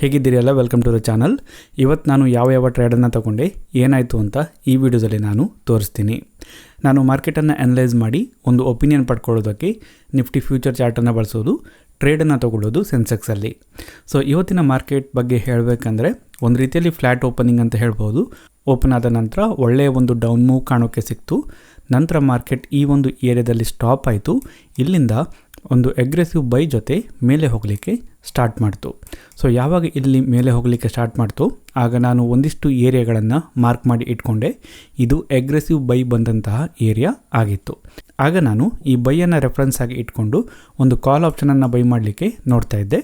ಹೇಗಿದ್ದೀರಿ ಎಲ್ಲ? Welcome to the channel ಇವತ್ತು ನಾನು ಯಾವ ಯಾವ ಟ್ರೇಡನ್ನು ತಗೊಂಡೆ, ಏನಾಯಿತು ಅಂತ ಈ ವಿಡಿಯೋದಲ್ಲಿ ನಾನು ತೋರಿಸ್ತೀನಿ. ನಾನು ಮಾರ್ಕೆಟನ್ನು ಅನಲೈಸ್ ಮಾಡಿ ಒಂದು ಒಪಿನಿಯನ್ ಪಡ್ಕೊಳ್ಳೋದಕ್ಕೆ ನಿಫ್ಟಿ ಫ್ಯೂಚರ್ ಚಾರ್ಟನ್ನು ಬಳಸೋದು ಟ್ರೇಡನ್ನು ತಗೊಳ್ಳೋದು ಸೆನ್ಸೆಕ್ಸಲ್ಲಿ ಸೊ ಇವತ್ತಿನ ಮಾರ್ಕೆಟ್ ಬಗ್ಗೆ ಹೇಳಬೇಕಂದ್ರೆ ಒಂದು ರೀತಿಯಲ್ಲಿ ಫ್ಲ್ಯಾಟ್ ಓಪನಿಂಗ್ ಅಂತ ಹೇಳ್ಬೋದು. ಓಪನ್ ಆದ ನಂತರ ಒಳ್ಳೆಯ ಒಂದು ಡೌನ್ ಮೂವ್ ಕಾಣೋಕ್ಕೆ ಸಿಕ್ತು. ನಂತರ ಮಾರ್ಕೆಟ್ ಈ ಒಂದು ಏರಿಯಾದಲ್ಲಿ ಸ್ಟಾಪ್ ಆಯಿತು. ಇಲ್ಲಿಂದ ಒಂದು ಅಗ್ರೆಸಿವ್ ಬೈ ಜೊತೆ ಮೇಲೆ ಹೋಗಲಿಕ್ಕೆ ಸ್ಟಾರ್ಟ್ ಮಾಡ್ತು. ಸೊ ಯಾವಾಗ ಇಲ್ಲಿ ಮೇಲೆ ಹೋಗಲಿಕ್ಕೆ ಸ್ಟಾರ್ಟ್ ಮಾಡ್ತು? ಆಗ ನಾನು ಒಂದಿಷ್ಟು ಏರಿಯಾಗಳನ್ನು ಮಾರ್ಕ್ ಮಾಡಿ ಇಟ್ಕೊಂಡೆ. ಇದು ಅಗ್ರೆಸಿವ್ ಬೈ ಬಂದಂತಹ ಏರಿಯಾ ಆಗಿತ್ತು. ಆಗ ನಾನು ಈ ಬೈಯನ್ನು ರೆಫರೆನ್ಸ್ ಆಗಿ ಇಟ್ಕೊಂಡು ಒಂದು ಕಾಲ್ ಆಪ್ಷನನ್ನು ಬೈ ಮಾಡಲಿಕ್ಕೆ ನೋಡ್ತಾ ಇದ್ದೆ.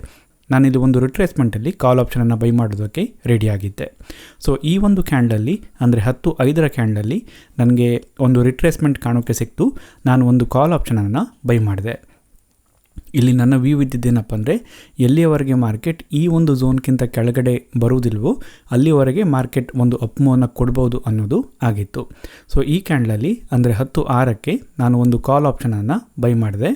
ನಾನಿಲ್ಲಿ ಒಂದು ರಿಟ್ರೇಸ್ಮೆಂಟಲ್ಲಿ ಕಾಲ್ ಆಪ್ಷನನ್ನು ಬೈ ಮಾಡೋದಕ್ಕೆ ರೆಡಿಯಾಗಿದ್ದೆ ಸೊ ಈ ಒಂದು ಕ್ಯಾಂಡಲ್ಲಿ ಅಂದರೆ ಹತ್ತು ಐದರ ಕ್ಯಾಂಡಲ್ಲಿ ನನಗೆ ಒಂದು ರಿಟ್ರೇಸ್ಮೆಂಟ್ ಕಾಣೋಕ್ಕೆ ಸಿಕ್ತು. ನಾನು ಒಂದು ಕಾಲ್ ಆಪ್ಷನನ್ನು ಬೈ ಮಾಡಿದೆ. ಇಲ್ಲಿ ನನ್ನ ವ್ಯೂ ಇದ್ದಿದ್ದೇನಪ್ಪ ಅಂದರೆ, ಎಲ್ಲಿಯವರೆಗೆ ಮಾರ್ಕೆಟ್ ಈ ಒಂದು ಝೋನ್ಗಿಂತ ಕೆಳಗಡೆ ಬರುವುದಿಲ್ವೋ, ಅಲ್ಲಿವರೆಗೆ ಮಾರ್ಕೆಟ್ ಒಂದು ಅಪ್ಮೋವನ್ನು ಕೊಡ್ಬೋದು ಅನ್ನೋದು ಆಗಿತ್ತು. ಸೊ ಈ ಕ್ಯಾಂಡ್ಲಲ್ಲಿ ಅಂದರೆ ಹತ್ತು ಆರಕ್ಕೆ ನಾನು ಒಂದು ಕಾಲ್ ಆಪ್ಷನನ್ನು ಬೈ ಮಾಡಿದೆ.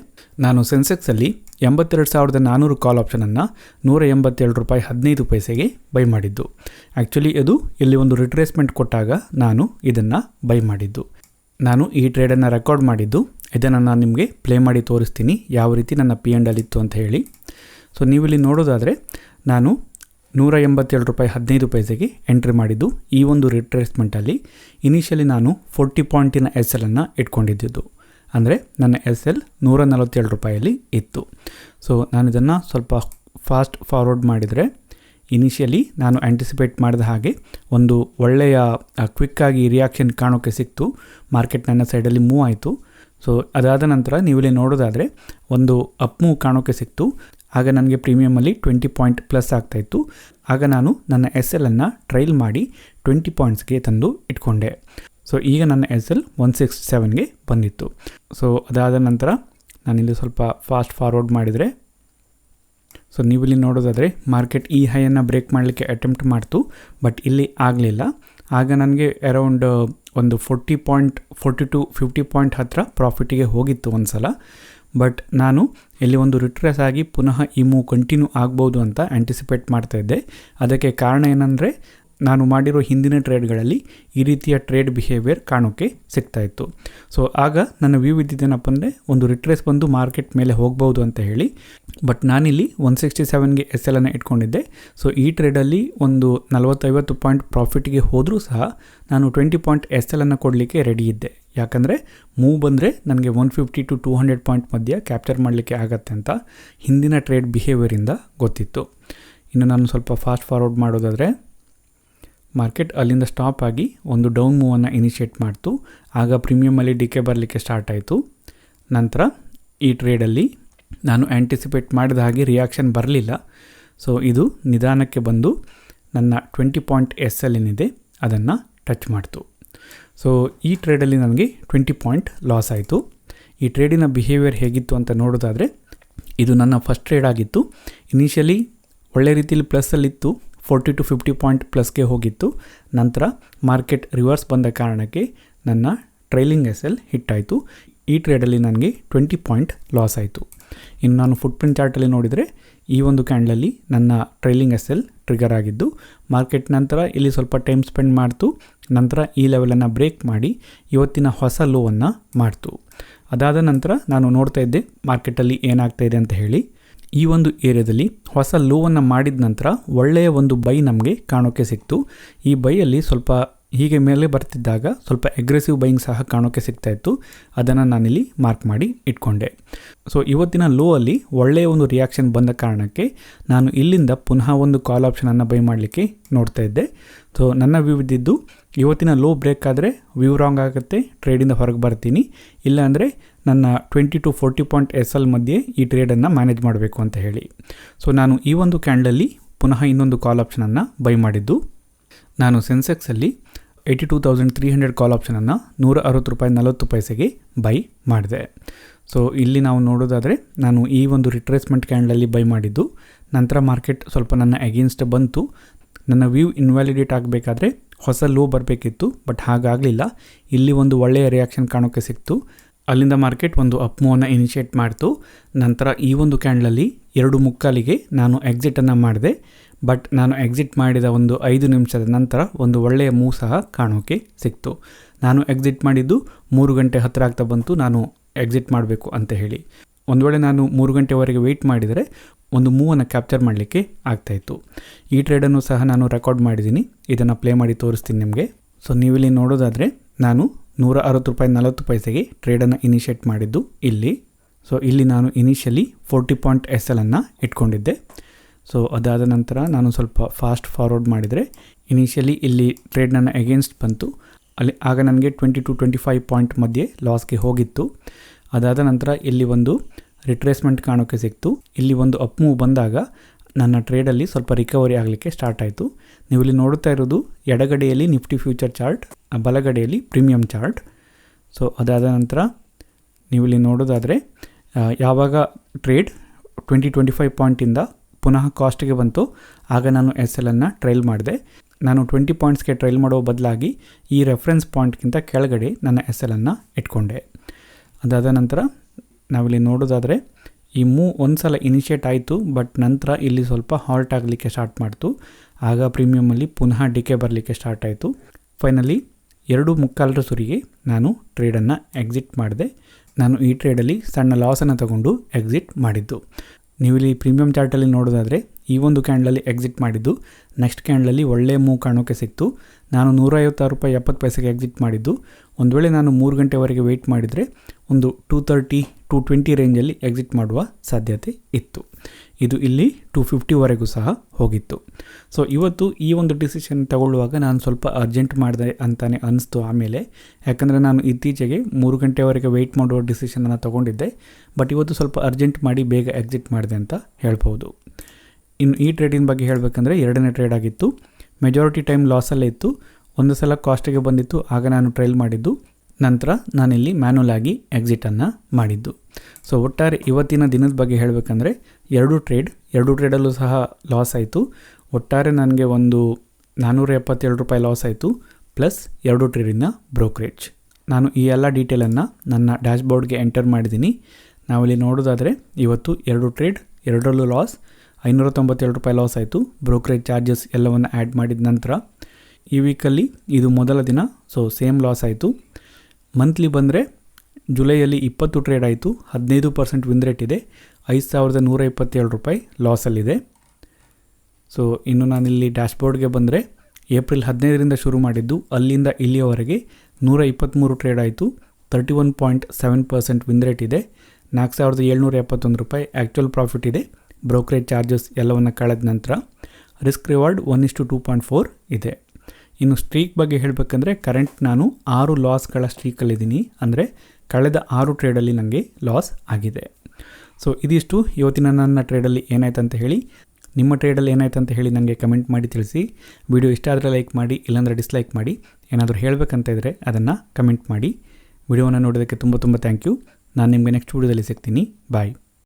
ನಾನು ಸೆನ್ಸೆಕ್ಸಲ್ಲಿ ಎಂಬತ್ತೆರಡು ಸಾವಿರದ ನಾನ್ನೂರು ಕಾಲ್ ಆಪ್ಷನನ್ನು ನೂರ ಎಂಬತ್ತೇಳು ರೂಪಾಯಿ ಹದಿನೈದು ಪೈಸೆಗೆ ಬೈ ಮಾಡಿದ್ದು. ಆ್ಯಕ್ಚುಲಿ ಅದು ಇಲ್ಲಿ ಒಂದು ರಿಟ್ರೇಸ್ಮೆಂಟ್ ಕೊಟ್ಟಾಗ ನಾನು ಇದನ್ನು ಬೈ ಮಾಡಿದ್ದು. ನಾನು ಈ ಟ್ರೇಡನ್ನು ರೆಕಾರ್ಡ್ ಮಾಡಿದ್ದು, ಇದನ್ನು ನಾನು ನಿಮಗೆ ಪ್ಲೇ ಮಾಡಿ ತೋರಿಸ್ತೀನಿ, ಯಾವ ರೀತಿ ನನ್ನ ಪಿ ಎಂಡಲ್ಲಿ ಇತ್ತು ಅಂತ ಹೇಳಿ. ಸೊ ನೀವಿಲ್ಲಿ ನೋಡೋದಾದರೆ, ನಾನು ನೂರ ಎಂಬತ್ತೇಳು ರೂಪಾಯಿ ಹದಿನೈದು ಪೈಸೆಗೆ ಎಂಟ್ರಿ ಮಾಡಿದ್ದು ಈ ಒಂದು ರಿಟ್ರೇಸ್ಮೆಂಟಲ್ಲಿ ಇನಿಷಿಯಲಿ ನಾನು ಫೋರ್ಟಿ ಪಾಯಿಂಟಿನ ಎಸ್ ಎಲನ್ನು ಇಟ್ಕೊಂಡಿದ್ದಿದ್ದು. ಅಂದರೆ, ನನ್ನ ಎಸ್ ಎಲ್ ನೂರ ನಲವತ್ತೇಳು ರೂಪಾಯಲ್ಲಿ ಇತ್ತು. ಸೊ ನಾನು ಇದನ್ನು ಸ್ವಲ್ಪ ಫಾಸ್ಟ್ ಫಾರ್ವರ್ಡ್ ಮಾಡಿದರೆ ಇನಿಷಿಯಲಿ ನಾನು ಆ್ಯಂಟಿಸಿಪೇಟ್ ಮಾಡಿದ ಹಾಗೆ ಒಂದು ಒಳ್ಳೆಯ ಕ್ವಿಕ್ಕಾಗಿ ರಿಯಾಕ್ಷನ್ ಕಾಣೋಕ್ಕೆ ಸಿಕ್ತು. ಮಾರ್ಕೆಟ್ ನನ್ನ ಸೈಡಲ್ಲಿ ಮೂವ್ ಆಯಿತು. ಸೊ ಅದಾದ ನಂತರ ನೀವಿಲ್ಲಿ ನೋಡೋದಾದರೆ ಒಂದು ಅಪ್ ಮೂವ್ ಕಾಣೋಕ್ಕೆ ಸಿಕ್ತು. ಆಗ ನನಗೆ ಪ್ರೀಮಿಯಮಲ್ಲಿ ಟ್ವೆಂಟಿ ಪಾಯಿಂಟ್ ಪ್ಲಸ್ ಆಗ್ತಾಯಿತ್ತು ಆಗ ನಾನು ನನ್ನ ಎಸ್ ಎಲ್ಲನ್ನು ಟ್ರೈಲ್ ಮಾಡಿ ಟ್ವೆಂಟಿ ಪಾಯಿಂಟ್ಸ್ಗೆ ತಂದು ಇಟ್ಕೊಂಡೆ. ಸೊ ಈಗ ನನ್ನ ಎಸ್ ಎಲ್ ಒನ್ ಸಿಕ್ಸ್ ಸೆವೆನ್ಗೆ ಬಂದಿತ್ತು. ಸೊ ಅದಾದ ನಂತರ ನಾನಿಲ್ಲಿ ಸ್ವಲ್ಪ ಫಾಸ್ಟ್ ಫಾರ್ವರ್ಡ್ ಮಾಡಿದರೆ ಸೊ ಇಲ್ಲಿ ನೋಡೋದಾದರೆ ಮಾರ್ಕೆಟ್ ಈ ಹೈಯನ್ನು ಬ್ರೇಕ್ ಮಾಡಲಿಕ್ಕೆ ಅಟೆಂಪ್ಟ್ ಮಾಡ್ತು ಬಟ್ ಇಲ್ಲಿ ಆಗಲಿಲ್ಲ. ಆಗ ನನಗೆ ಅರೌಂಡ್ ಒಂದು forty point forty to fifty point ಹತ್ತಿರ ಪ್ರಾಫಿಟಿಗೆ ಹೋಗಿತ್ತು ಒಂದು ಸಲ ಬಟ್ ನಾನು ಇಲ್ಲಿ ಒಂದು ರಿಟ್ರೆಸ್ ಆಗಿ ಪುನಃ ಈ ಮೂವ್ ಕಂಟಿನ್ಯೂ ಆಗ್ಬೋದು ಅಂತ ಆ್ಯಂಟಿಸಿಪೇಟ್ ಮಾಡ್ತಾಯಿದ್ದೆ ಅದಕ್ಕೆ ಕಾರಣ ಏನಂದರೆ ನಾನು ಮಾಡಿರೋ ಹಿಂದಿನ ಟ್ರೇಡ್ಗಳಲ್ಲಿ ಈ ರೀತಿಯ ಟ್ರೇಡ್ ಬಿಹೇವಿಯರ್ ಕಾಣೋಕ್ಕೆ ಸಿಗ್ತಾಯಿತ್ತು ಸೊ, ಆಗ ನನ್ನ ವ್ಯೂ ಇದ್ದಿದ್ದೇನಪ್ಪ ಅಂದರೆ ಒಂದು ರಿಟ್ರೇಸ್ ಬಂದು ಮಾರ್ಕೆಟ್ ಮೇಲೆ ಹೋಗ್ಬೋದು ಅಂತ ಹೇಳಿ. ಬಟ್ ನಾನಿಲ್ಲಿ ಒನ್ ಸಿಕ್ಸ್ಟಿ ಸೆವೆನ್ಗೆ ಎಸ್ ಎಲ್ ಅನ್ನು ಇಟ್ಕೊಂಡಿದ್ದೆ. ಸೊ, ಈ ಟ್ರೇಡಲ್ಲಿ ಒಂದು ನಲವತ್ತೈವತ್ತು ಪಾಯಿಂಟ್ ಪ್ರಾಫಿಟ್ಗೆ ಹೋದರೂ ಸಹ ನಾನು ಟ್ವೆಂಟಿ ಪಾಯಿಂಟ್ ಎಸ್ ಎಲ್ ಅನ್ನು ಕೊಡಲಿಕ್ಕೆ ರೆಡಿ ಇದ್ದೆ. ಯಾಕಂದರೆ ಮೂವ್ ಬಂದರೆ ನನಗೆ one fifty to two hundred point ಮಧ್ಯ ಕ್ಯಾಪ್ಚರ್ ಮಾಡಲಿಕ್ಕೆ ಆಗತ್ತೆ ಅಂತ ಹಿಂದಿನ ಟ್ರೇಡ್ ಬಿಹೇವಿಯರಿಂದ ಗೊತ್ತಿತ್ತು. ಇನ್ನು ನಾನು ಸ್ವಲ್ಪ ಫಾಸ್ಟ್ ಫಾರ್ವರ್ಡ್ ಮಾಡೋದಾದರೆ ಮಾರ್ಕೆಟ್ ಅಲ್ಲಿಂದ ಸ್ಟಾಪ್ ಆಗಿ ಒಂದು ಡೌನ್ ಮೂವನ್ನು ಇನಿಷಿಯೇಟ್ ಮಾಡ್ತು. ಆಗ ಪ್ರೀಮಿಯಮಲ್ಲಿ ಡಿಕೆ ಬರಲಿಕ್ಕೆ ಸ್ಟಾರ್ಟ್ ಆಯಿತು. ನಂತರ ಈ ಟ್ರೇಡಲ್ಲಿ ನಾನು ಆ್ಯಂಟಿಸಿಪೇಟ್ ಮಾಡಿದ ಹಾಗೆ ರಿಯಾಕ್ಷನ್ ಬರಲಿಲ್ಲ. ಸೊ ಇದು ನಿಧಾನಕ್ಕೆ ಬಂದು ನನ್ನ ಟ್ವೆಂಟಿ ಪಾಯಿಂಟ್ ಎಸ್ ಎಲ್ ಏನಿದೆ ಅದನ್ನು ಟಚ್ ಮಾಡ್ತು. ಸೊ ಈ ಟ್ರೇಡಲ್ಲಿ ನನಗೆ ಟ್ವೆಂಟಿ ಪಾಯಿಂಟ್ ಲಾಸ್ ಆಯಿತು. ಈ ಟ್ರೇಡಿನ ಬಿಹೇವಿಯರ್ ಹೇಗಿತ್ತು ಅಂತ ನೋಡೋದಾದರೆ, ಇದು ನನ್ನ ಫಸ್ಟ್ ಟ್ರೇಡ್ ಆಗಿತ್ತು. ಇನಿಷಿಯಲಿ ಒಳ್ಳೆ ರೀತಿಯಲ್ಲಿ ಪ್ಲಸ್ಸಲ್ಲಿತ್ತು ಫೋರ್ಟಿ ಟು ಫಿಫ್ಟಿ ಪಾಯಿಂಟ್ ಪ್ಲಸ್ಗೆ ಹೋಗಿತ್ತು. ನಂತರ ಮಾರ್ಕೆಟ್ ರಿವರ್ಸ್ ಬಂದ ಕಾರಣಕ್ಕೆ ನನ್ನ ಟ್ರೈಲಿಂಗ್ ಎಸ್ ಎಲ್ ಹಿಟ್ಟಾಯಿತು ಈ ಟ್ರೇಡಲ್ಲಿ ನನಗೆ ಟ್ವೆಂಟಿ ಪಾಯಿಂಟ್ ಲಾಸ್ ಆಯಿತು. ಇನ್ನು ನಾನು ಫುಟ್ ಪ್ರಿಂಟ್ ಚಾರ್ಟಲ್ಲಿ ನೋಡಿದರೆ ಈ ಒಂದು ಕ್ಯಾಂಡಲಲ್ಲಿ ನನ್ನ ಟ್ರೈಲಿಂಗ್ ಎಸ್ ಎಲ್ ಟ್ರಿಗರ್ ಆಗಿದ್ದು, ಮಾರ್ಕೆಟ್ ನಂತರ ಇಲ್ಲಿ ಸ್ವಲ್ಪ ಟೈಮ್ ಸ್ಪೆಂಡ್ ಮಾಡ್ತು. ನಂತರ ಈ ಲೆವೆಲನ್ನು ಬ್ರೇಕ್ ಮಾಡಿ ಇವತ್ತಿನ ಹೊಸ ಲೋವನ್ನು ಮಾಡ್ತು. ಅದಾದ ನಂತರ ನಾನು ನೋಡ್ತಾ ಇದ್ದೆ ಮಾರ್ಕೆಟಲ್ಲಿ ಏನಾಗ್ತಾ ಇದೆ ಅಂತ ಹೇಳಿ. ಈ ಒಂದು ಏರಿಯಾದಲ್ಲಿ ಹೊಸ ಲೋವನ್ನು ಮಾಡಿದ ನಂತರ ಒಳ್ಳೆಯ ಒಂದು ಬೈ ನಮಗೆ ಕಾಣೋಕ್ಕೆ ಸಿಕ್ತು. ಈ ಬೈಯಲ್ಲಿ ಸ್ವಲ್ಪ ಹೀಗೆ ಮೇಲೆ ಬರ್ತಿದ್ದಾಗ ಸ್ವಲ್ಪ ಅಗ್ರೆಸಿವ್ ಬೈಯಿಂಗ್ ಸಹ ಕಾಣೋಕ್ಕೆ ಸಿಗ್ತಾ ಇತ್ತು. ಅದನ್ನು ನಾನಿಲ್ಲಿ ಮಾರ್ಕ್ ಮಾಡಿ ಇಟ್ಕೊಂಡೆ. ಸೊ ಇವತ್ತಿನ ಲೋ ಅಲ್ಲಿ ಒಳ್ಳೆಯ ಒಂದು ರಿಯಾಕ್ಷನ್ ಬಂದ ಕಾರಣಕ್ಕೆ ನಾನು ಇಲ್ಲಿಂದ ಪುನಃ ಒಂದು ಕಾಲ್ ಆಪ್ಷನನ್ನು ಬೈ ಮಾಡಲಿಕ್ಕೆ ನೋಡ್ತಾ ಇದ್ದೆ. ಸೊ ನನ್ನ ವ್ಯೂ ಇದ್ದಿದ್ದು, ಇವತ್ತಿನ ಲೋ ಬ್ರೇಕ್ ಆದರೆ ವ್ಯೂ ರಾಂಗ್ ಆಗುತ್ತೆ ಟ್ರೇಡಿಂದ ಹೊರಗೆ ಬರ್ತೀನಿ. ಇಲ್ಲಾಂದರೆ ನನ್ನ twenty to forty point S L ಮಧ್ಯೆ ಈ ಟ್ರೇಡನ್ನು ಮ್ಯಾನೇಜ್ ಮಾಡಬೇಕು ಅಂತ ಹೇಳಿ. ಸೊ ನಾನು ಈ ಒಂದು ಕ್ಯಾಂಡಲಲ್ಲಿ ಪುನಃ ಇನ್ನೊಂದು ಕಾಲ್ ಆಪ್ಷನನ್ನು ಬೈ ಮಾಡಿದ್ದು. ನಾನು ಸೆನ್ಸೆಕ್ಸಲ್ಲಿ eighty two thousand three hundred call ಆಪ್ಷನನ್ನು ನೂರ ಅರವತ್ತು ರೂಪಾಯಿ, ನಲವತ್ತು ಪೈಸೆಗೆ ಬೈ ಮಾಡಿದೆ. ಸೊ ಇಲ್ಲಿ ನಾವು ನೋಡೋದಾದರೆ ನಾನು ಈ ಒಂದು ರಿಟ್ರೇಸ್ಮೆಂಟ್ ಕ್ಯಾಂಡಲಲ್ಲಿ ಬೈ ಮಾಡಿದ್ದು. ನಂತರ ಮಾರ್ಕೆಟ್ ಸ್ವಲ್ಪ ನನ್ನ ಅಗೇನ್ಸ್ಟ್ ಬಂತು. ನನ್ನ ವ್ಯೂ ಇನ್ವ್ಯಾಲಿಡೇಟ್ ಆಗಬೇಕಾದ್ರೆ ಹೊಸ ಲೋ ಬರಬೇಕಿತ್ತು ಬಟ್ ಹಾಗಾಗಲಿಲ್ಲ. ಇಲ್ಲಿ ಒಂದು ಒಳ್ಳೆಯ ರಿಯಾಕ್ಷನ್ ಕಾಣೋಕ್ಕೆ ಸಿಕ್ತು. ಅಲ್ಲಿಂದ ಮಾರ್ಕೆಟ್ ಒಂದು ಅಪ್ ಮೂವನ್ನು ಇನಿಷಿಯೇಟ್ ಮಾಡ್ತು. ನಂತರ ಈ ಒಂದು ಕ್ಯಾಂಡಲಲ್ಲಿ ಎರಡು ಮುಕ್ಕಾಲಿಗೆ ನಾನು ಎಕ್ಸಿಟನ್ನು ಮಾಡಿದೆ. ಬಟ್ ನಾನು ಎಕ್ಸಿಟ್ ಮಾಡಿದ ಒಂದು ಐದು ನಿಮಿಷದ ನಂತರ ಒಂದು ಒಳ್ಳೆಯ ಮೂವ್ ಸಹ ಕಾಣೋಕೆ ಸಿಕ್ತು. ನಾನು ಎಕ್ಸಿಟ್ ಮಾಡಿದ್ದು ಮೂರು ಗಂಟೆ ಹತ್ತಿರ ಆಗ್ತಾ ಬಂತು, ನಾನು ಎಕ್ಸಿಟ್ ಮಾಡಬೇಕು ಅಂತ ಹೇಳಿ. ಒಂದು ವೇಳೆ ನಾನು ಮೂರು ಗಂಟೆವರೆಗೆ ವೆಯ್ಟ್ ಮಾಡಿದರೆ ಒಂದು ಮೂವನ್ನು ಕ್ಯಾಪ್ಚರ್ ಮಾಡಲಿಕ್ಕೆ ಆಗ್ತಾಯಿತ್ತು ಈ ಟ್ರೇಡನ್ನು ಸಹ ನಾನು ರೆಕಾರ್ಡ್ ಮಾಡಿದ್ದೀನಿ. ಇದನ್ನು ಪ್ಲೇ ಮಾಡಿ ತೋರಿಸ್ತೀನಿ ನಿಮಗೆ. ಸೊ ನೀವಿಲ್ಲಿ ನೋಡೋದಾದರೆ ನಾನು ನೂರ ಅರವತ್ತು ರೂಪಾಯಿ, ನಲವತ್ತು ಪೈಸೆಗೆ ಟ್ರೇಡನ್ನು ಇನಿಷಿಯೇಟ್ ಮಾಡಿದ್ದು ಇಲ್ಲಿ. ಸೊ ಇಲ್ಲಿ ನಾನು ಇನಿಷಿಯಲಿ ಫೋರ್ಟಿ ಪಾಯಿಂಟ್ ಎಸ್ ಎಲನ್ನು ಇಟ್ಕೊಂಡಿದ್ದೆ. ಸೊ ಅದಾದ ನಂತರ ನಾನು ಸ್ವಲ್ಪ ಫಾಸ್ಟ್ ಫಾರ್ವರ್ಡ್ ಮಾಡಿದರೆ ಇನಿಷಿಯಲಿ ಇಲ್ಲಿ ಟ್ರೇಡ್ ನನ್ನ ಅಗೇನ್ಸ್ಟ್ ಬಂತು. ಅಲ್ಲಿ ಆಗ ನನಗೆ twenty two twenty five point ಮಧ್ಯೆ ಲಾಸ್ಗೆ ಹೋಗಿತ್ತು. ಅದಾದ ನಂತರ ಇಲ್ಲಿ ಒಂದು ರಿಟ್ರೇಸ್ಮೆಂಟ್ ಕಾಣೋಕ್ಕೆ ಸಿಕ್ತು. ಇಲ್ಲಿ ಒಂದು ಅಪ್ ಮೂವ್ ಬಂದಾಗ ನನ್ನ ಟ್ರೇಡಲ್ಲಿ ಸ್ವಲ್ಪ ರಿಕವರಿ ಆಗಲಿಕ್ಕೆ ಸ್ಟಾರ್ಟ್ ಆಯಿತು. ನೀವು ಇಲ್ಲಿ ನೋಡುತ್ತಾ ಇರೋದು ಎಡಗಡೆಯಲ್ಲಿ ನಿಫ್ಟಿ ಫ್ಯೂಚರ್ ಚಾರ್ಟ್ ಬಲಗಡೆಯಲ್ಲಿ ಪ್ರೀಮಿಯಂ ಚಾರ್ಟ್ ಸೊ ಅದಾದ ನಂತರ ನೀವು ಇಲ್ಲಿ ನೋಡೋದಾದರೆ ಯಾವಾಗ ಟ್ರೇಡ್ ಟ್ವೆಂಟಿ ಟ್ವೆಂಟಿ ಫೈವ್ ಪಾಯಿಂಟಿಂದ ಪುನಃ ಕಾಸ್ಟ್ಗೆ ಬಂತು. ಆಗ ನಾನು ಎಸ್ ಎಲನ್ನು ಟ್ರೈಲ್ ಮಾಡಿದೆ. ನಾನು ಟ್ವೆಂಟಿ ಪಾಯಿಂಟ್ಸ್ಗೆ ಟ್ರೈಲ್ ಮಾಡೋ ಬದಲಾಗಿ ಈ ರೆಫರೆನ್ಸ್ ಪಾಯಿಂಟ್ಗಿಂತ ಕೆಳಗಡೆ ನನ್ನ ಎಸ್ ಎಲನ್ನು ಇಟ್ಕೊಂಡೆ. ಅದಾದ ನಂತರ ನಾವಿಲ್ಲಿ ನೋಡೋದಾದರೆ ಈ ಮೂ ಒಂದು ಸಲ ಇನಿಷಿಯೇಟ್ ಆಯಿತು ಬಟ್ ನಂತರ ಇಲ್ಲಿ ಸ್ವಲ್ಪ ಹಾಲ್ಟ್ ಆಗಲಿಕ್ಕೆ ಸ್ಟಾರ್ಟ್ ಮಾಡ್ತು. ಆಗ ಪ್ರೀಮಿಯಮಲ್ಲಿ ಪುನಃ ಡಿಕೆ ಬರಲಿಕ್ಕೆ ಸ್ಟಾರ್ಟ್ ಆಯಿತು. ಫೈನಲಿ ಎರಡು ಮುಕ್ಕಾಲರ ಸುರಿಗೆ ನಾನು ಟ್ರೇಡನ್ನು ಎಕ್ಸಿಟ್ ಮಾಡಿದೆ. ನಾನು ಈ ಟ್ರೇಡಲ್ಲಿ ಸಣ್ಣ ಲಾಸನ್ನು ತಗೊಂಡು ಎಕ್ಸಿಟ್ ಮಾಡಿದ್ದು. ನೀವು ಇಲ್ಲಿ ಪ್ರೀಮಿಯಂ ಚಾರ್ಟಲ್ಲಿ ನೋಡೋದಾದರೆ ಈ ಒಂದು ಕ್ಯಾಂಡ್ಲಲ್ಲಿ ಎಕ್ಸಿಟ್ ಮಾಡಿದ್ದು ನೆಕ್ಸ್ಟ್ ಕ್ಯಾಂಡ್ಲಲ್ಲಿ ಒಳ್ಳೆಯ ಮೂವ್ ಕಾಣೋಕ್ಕೆ ಸಿಕ್ತು. ನಾನು ನೂರೈವತ್ತಾರು ರೂಪಾಯಿ ಎಪ್ಪತ್ತು ಪೈಸೆಗೆ ಎಕ್ಸಿಟ್ ಮಾಡಿದ್ದು. ಒಂದು ವೇಳೆ ನಾನು ಮೂರು ಗಂಟೆವರೆಗೆ ವೆಯ್ಟ್ ಮಾಡಿದರೆ ಒಂದು ಟೂ ತರ್ಟಿ ಟು ಟ್ವೆಂಟಿ ರೇಂಜಲ್ಲಿ ಎಕ್ಸಿಟ್ ಮಾಡುವ ಸಾಧ್ಯತೆ ಇತ್ತು. ಇದು ಇಲ್ಲಿ ಟು ಫಿಫ್ಟಿವರೆಗೂ ಸಹ ಹೋಗಿತ್ತು. ಸೊ ಇವತ್ತು ಈ ಒಂದು ಡಿಸಿಷನ್ ತಗೊಳ್ಳುವಾಗ ನಾನು ಸ್ವಲ್ಪ ಅರ್ಜೆಂಟ್ ಮಾಡಿದೆ ಅಂತಲೇ ಅನಿಸ್ತು ಆಮೇಲೆ. ಯಾಕಂದರೆ ನಾನು ಇತ್ತೀಚೆಗೆ ಮೂರು ಗಂಟೆವರೆಗೆ ವೆಯ್ಟ್ ಮಾಡುವ ಡಿಸಿಷನನ್ನು ತೊಗೊಂಡಿದ್ದೆ. ಬಟ್ ಇವತ್ತು ಸ್ವಲ್ಪ ಅರ್ಜೆಂಟ್ ಮಾಡಿ ಬೇಗ ಎಕ್ಸಿಟ್ ಮಾಡಿದೆ ಅಂತ ಹೇಳ್ಬೋದು ಇನ್ನು ಈ ಟ್ರೇಡಿನ ಬಗ್ಗೆ ಹೇಳಬೇಕಂದ್ರೆ ಎರಡನೇ ಟ್ರೇಡ್ ಆಗಿತ್ತು. ಮೆಜಾರಿಟಿ ಟೈಮ್ ಲಾಸಲ್ಲೇ ಇತ್ತು. ಒಂದು ಸಲ ಕಾಸ್ಟಿಗೆ ಬಂದಿತ್ತು. ಆಗ ನಾನು ಟ್ರೈಲ್ ಮಾಡಿದ್ದು. ನಂತರ ನಾನಿಲ್ಲಿ ಮ್ಯಾನುವಲ್ ಆಗಿ ಎಕ್ಸಿಟನ್ನು ಮಾಡಿದ್ದು. ಸೊ ಒಟ್ಟಾರೆ ಇವತ್ತಿನ ದಿನದ ಬಗ್ಗೆ ಹೇಳಬೇಕಂದ್ರೆ ಎರಡು ಟ್ರೇಡ್ ಎರಡು ಟ್ರೇಡಲ್ಲೂ ಸಹ ಲಾಸ್ ಆಯಿತು. ಒಟ್ಟಾರೆ ನನಗೆ ಒಂದು ನಾನ್ನೂರ ಎಪ್ಪತ್ತೇಳು ರೂಪಾಯಿ ಲಾಸ್ ಆಯಿತು ಪ್ಲಸ್ ಎರಡು ಟ್ರೇಡಿನ ಬ್ರೋಕ್ರೇಜ್ ನಾನು ಈ ಎಲ್ಲ ಡೀಟೇಲನ್ನು ನನ್ನ ಡ್ಯಾಶ್ಬೋರ್ಡ್ಗೆ ಎಂಟರ್ ಮಾಡಿದ್ದೀನಿ. ನಾವಿಲ್ಲಿ ನೋಡೋದಾದರೆ ಇವತ್ತು ಎರಡು ಟ್ರೇಡ್ ಎರಡರಲ್ಲೂ ಲಾಸ್ ಐನೂರ ತೊಂಬತ್ತೇಳು ರೂಪಾಯಿ ಲಾಸ್ ಆಯಿತು. ಬ್ರೋಕ್ರೇಜ್ ಚಾರ್ಜಸ್ ಎಲ್ಲವನ್ನು ಆ್ಯಡ್ ಮಾಡಿದ ನಂತರ ಈ ವೀಕಲ್ಲಿ ಇದು ಮೊದಲ ದಿನ ಸೊ ಸೇಮ್ ಲಾಸ್ ಆಯಿತು. ಮಂತ್ಲಿ ಬಂದರೆ ಜುಲೈಯಲ್ಲಿ ಇಪ್ಪತ್ತು ಟ್ರೇಡ್ ಆಯಿತು, ಹದಿನೈದು ಪರ್ಸೆಂಟ್ ವಿನ್ ರೇಟ್ ಇದೆ, ಐದು ಸಾವಿರದ ನೂರ ಇಪ್ಪತ್ತೇಳು ರೂಪಾಯಿ ಲಾಸಲ್ಲಿದೆ ಸೊ ಇನ್ನು ನಾನಿಲ್ಲಿ ಡ್ಯಾಶ್ಬೋರ್ಡ್ಗೆ ಬಂದರೆ ಏಪ್ರಿಲ್ ಹದಿನೈದರಿಂದ ಶುರು ಮಾಡಿದ್ದು ಅಲ್ಲಿಂದ ಇಲ್ಲಿಯವರೆಗೆ ನೂರ ಇಪ್ಪತ್ತ್ಮೂರು ಟ್ರೇಡ್ ಆಯಿತು thirty one point seven percent win rate ಇದೆ, ನಾಲ್ಕು ಸಾವಿರದ ಏಳ್ನೂರ ಎಪ್ಪತ್ತೊಂದು ರೂಪಾಯಿ ಆ್ಯಕ್ಚುಯಲ್ ಪ್ರಾಫಿಟ್ ಇದೆ ಬ್ರೋಕ್ರೇಜ್ ಚಾರ್ಜಸ್ ಎಲ್ಲವನ್ನು ಕಳೆದ ನಂತರ ರಿಸ್ಕ್ ರಿವಾರ್ಡ್ ಒನ್ ಇಷ್ಟು ಟೂ ಪಾಯಿಂಟ್ ಫೋರ್ ಇದೆ. ಇನ್ನು ಸ್ಟ್ರೀಕ್ ಬಗ್ಗೆ ಹೇಳಬೇಕಂದ್ರೆ ಕರೆಂಟ್ ನಾನು ಆರು ಲಾಸ್ಗಳ ಸ್ಟ್ರೀಕಲ್ಲಿದ್ದೀನಿ ಅಂದರೆ ಕಳೆದ ಆರು ಟ್ರೇಡಲ್ಲಿ ನನಗೆ ಲಾಸ್ ಆಗಿದೆ. ಸೊ ಇದಿಷ್ಟು. ಇವತ್ತಿನ ನನ್ನ ಟ್ರೇಡಲ್ಲಿ ಏನಾಯ್ತು ಅಂತ ಹೇಳಿ, ನಿಮ್ಮ ಟ್ರೇಡಲ್ಲಿ ಏನಾಯ್ತು ಅಂತ ಹೇಳಿ ನನಗೆ ಕಮೆಂಟ್ ಮಾಡಿ ತಿಳಿಸಿ. ವಿಡಿಯೋ ಇಷ್ಟ ಆದರೆ ಲೈಕ್ ಮಾಡಿ, ಇಲ್ಲಾಂದರೆ ಡಿಸ್ಲೈಕ್ ಮಾಡಿ. ಏನಾದರೂ ಹೇಳಬೇಕಂತ ಇದ್ದರೆ ಅದನ್ನು ಕಮೆಂಟ್ ಮಾಡಿ. ವಿಡಿಯೋವನ್ನು ನೋಡೋದಕ್ಕೆ ತುಂಬ ತುಂಬ ಥ್ಯಾಂಕ್ ಯು ನಾನು ನಿಮಗೆ ನೆಕ್ಸ್ಟ್ ವಿಡಿಯೋದಲ್ಲಿ ಸಿಗ್ತೀನಿ. ಬಾಯ್